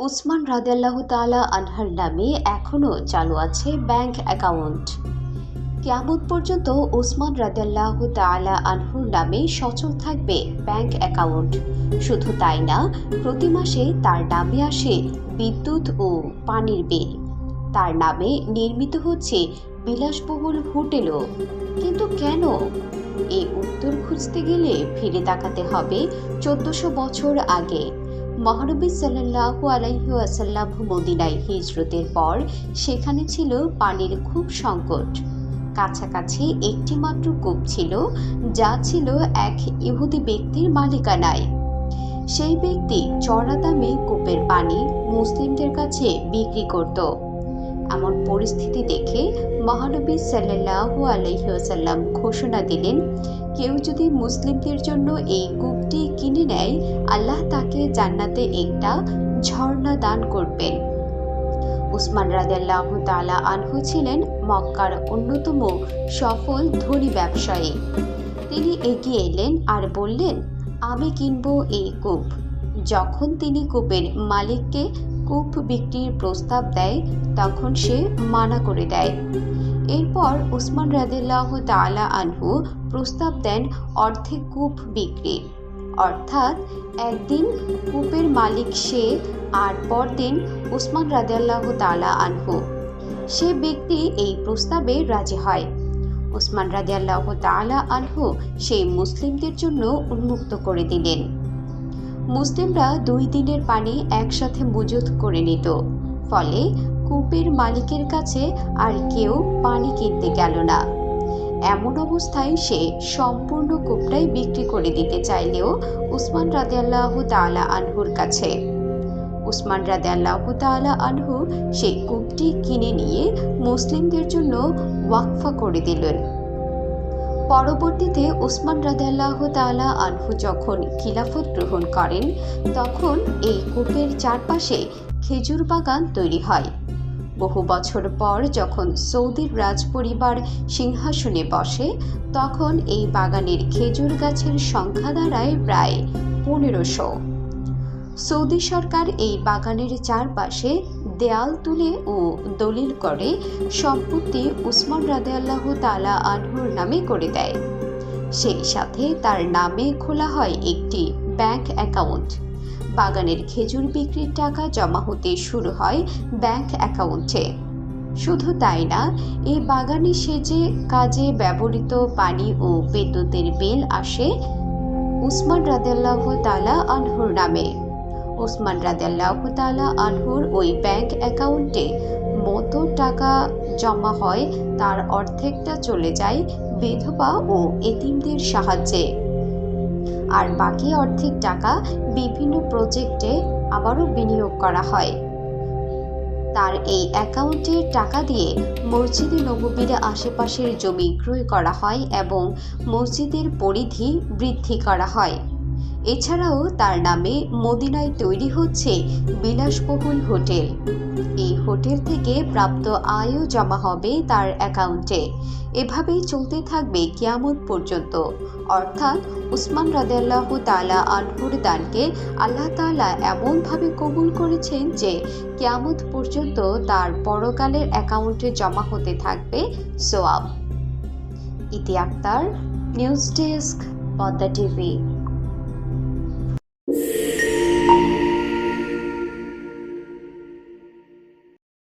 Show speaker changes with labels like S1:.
S1: উসমান রাদিয়াল্লাহু তাআলা আনহার নামে এখনও চালু আছে ব্যাংক অ্যাকাউন্ট। কেয়ামত পর্যন্ত ওসমান রাদিয়াল্লাহু তাআলা আনহুর নামে সচল থাকবে ব্যাংক অ্যাকাউন্ট। শুধু তাই না, প্রতি মাসে তার নামে আসে বিদ্যুৎ ও পানির বিল। তার নামে নির্মিত হচ্ছে বিলাসবহুল হোটেলও। কিন্তু কেন? এই উত্তর খুঁজতে গেলে ফিরে তাকাতে হবে চোদ্দশো বছর আগে। মহানবী সাল্লাহু আলাইহি আসাল্লাহ মদিনায় হিজরতের পর সেখানে ছিল পানির খুব সংকট। কাছাকাছি একটি মাত্র কূপ ছিল, যা ছিল এক ইহুদি ব্যক্তির মালিকানায়। সেই ব্যক্তি চড়া দামে কূপের পানি মুসলিমদের কাছে বিক্রি করত। এমন পরিস্থিতি দেখে মহানবী সাল্লাহু আলহিহাসাল্লাম ঘোষণা দিলেন, কেউ যদি মুসলিমদের জন্য এই কূপটি কিনে নেয়, আল্লাহ তাকে জান্নাতে একটা ঝর্ণা দান করবেন। উসমান রাদিয়াল্লাহ তালা আনহু ছিলেন মক্কার অন্যতম সফল ধনী ব্যবসায়ী। তিনি এগিয়ে এলেন আর বললেন, আমি কিনবো এই কূপ। যখন তিনি কূপের মালিককে কূপ বিক্রির প্রস্তাব দেয়, তখন সে মানা করে দেয়। এরপর উসমান রাদিল্লাহ তালা আনহু প্রস্তাব দেন অর্ধেক কূপ বিক্রির। অর্থাৎ একদিন কূপের মালিক সে আর পরদিন উসমান রাদিয়াল্লাহ তালা আনহু। সে ব্যক্তি এই প্রস্তাবে রাজি হয়। উসমান রাদিয়াল্লাহ তালা আনহু সেই মুসলিমদের জন্য উন্মুক্ত করে দিলেন। মুসলিমরা দুই দিনের পানি একসাথে মজুত করে নিত। ফলে কূপের মালিকের কাছে আর কেউ পানি কিনতে গেল না। এমন অবস্থায় সে সম্পূর্ণ কূপটাই বিক্রি করে দিতে চাইলেও উসমান রাদিয়াল্লাহ তালা আনহুর কাছে। উসমান রাদিয়াল্লাহ তালা আনহু সেই কূপটি কিনে নিয়ে মুসলিমদের জন্য ওয়াকফা করে দিলেন। পরবর্তীতে উসমান রাদাল্লাহ তালা আনহু যখন খিলাফত গ্রহণ করেন, তখন এই কূপের চারপাশে খেজুর বাগান তৈরি হয়। বহু বছর পর যখন সৌদির রাজ পরিবার সিংহাসনে বসে, তখন এই বাগানের খেজুর গাছের সংখ্যা দাঁড়ায় প্রায় পনেরোশো। সৌদি সরকার এই বাগানের চারপাশে দেয়াল তুলে ও দলিল করে সম্পত্তি উসমান রাদেআল্লাহ তালা আনহুর নামে করে দেয়। সেই সাথে তার নামে খোলা হয় একটি ব্যাংক অ্যাকাউন্ট। বাগানের খেজুর বিক্রির টাকা জমা হতে শুরু হয় ব্যাংক অ্যাকাউন্টে। শুধু তাই না এই বাগানে সেজে কাজে ব্যবহৃত পানি ও বিদ্যুতের বিল আসে উসমান রাদেল্লাহ তালা আনহুর নামে। ওসমান রাদেল্লাহ তালা আনহুর ওই ব্যাংক অ্যাকাউন্টে মতো টাকা জমা হয়, তার অর্ধেকটা চলে যায় বিধবা ও এতিমদের সাহায্যে। আর বাকি অর্ধেক টাকা বিভিন্ন প্রজেক্টে আবারও বিনিয়োগ করা হয়। তার এই অ্যাকাউন্টের টাকা দিয়ে মসজিদে নববীর আশেপাশের জমি ক্রয় করা হয় এবং মসজিদের পরিধি বৃদ্ধি করা হয়। এছাড়াও তার নামে মদিনায় তৈরি হচ্ছে বিলাসবহুল হোটেল। এই হোটেল থেকে প্রাপ্ত আয়ও জমা হবে তার অ্যাকাউন্টে। এভাবেই চলতে থাকবে কিয়ামত পর্যন্ত। অর্থাৎ উসমান রাদেল্লাহ তালা আনহুর দানকে আল্লাহ তালা এমনভাবে কবুল করেছেন যে কিয়ামত পর্যন্ত তার পরকালের অ্যাকাউন্টে জমা হতে থাকবে সোয়াব। Iti Akter, news desk, Padma TV.